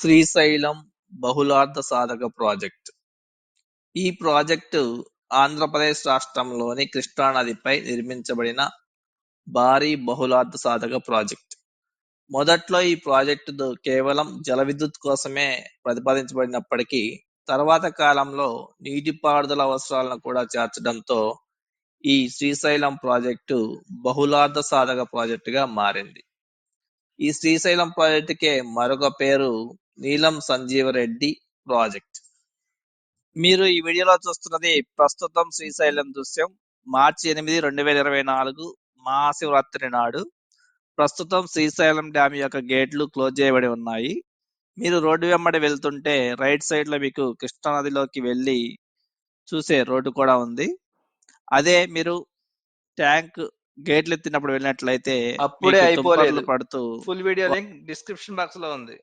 శ్రీశైలం బహుళార్థ సాధక ప్రాజెక్ట్. ఈ ప్రాజెక్టు ఆంధ్రప్రదేశ్ రాష్ట్రంలోని కృష్ణానదిపై నిర్మించబడిన భారీ బహుళార్థ సాధక ప్రాజెక్ట్. మొదట్లో ఈ ప్రాజెక్టు కేవలం జల విద్యుత్ కోసమే ప్రతిపాదించబడినప్పటికీ తర్వాత కాలంలో నీటిపారుదల అవసరాలను కూడా చేర్చడంతో ఈ శ్రీశైలం ప్రాజెక్టు బహుళార్థ సాధక ప్రాజెక్టుగా మారింది. ఈ శ్రీశైలం ప్రాజెక్టుకే మరొక పేరు నీలం సంజీవరెడ్డి ప్రాజెక్ట్. మీరు ఈ వీడియోలో చూస్తున్నది ప్రస్తుతం శ్రీశైలం దృశ్యం. మార్చి ఎనిమిది రెండు వేల ఇరవై నాలుగు మహాశివరాత్రి నాడు ప్రస్తుతం శ్రీశైలం డ్యామ్ యొక్క గేట్లు క్లోజ్ చేయబడి ఉన్నాయి. మీరు రోడ్డు వెంబడి వెళ్తుంటే రైట్ సైడ్లో మీకు కృష్ణా నదిలోకి వెళ్ళి చూసే రోడ్డు కూడా ఉంది. అదే మీరు ట్యాంక్ గేట్లు ఎత్తినప్పుడు వెళ్ళినట్లయితే అప్పుడే అయిపోలేదు. పడుతూ ఫుల్ వీడియో లింక్ డిస్క్రిప్షన్ బాక్స్లో ఉంది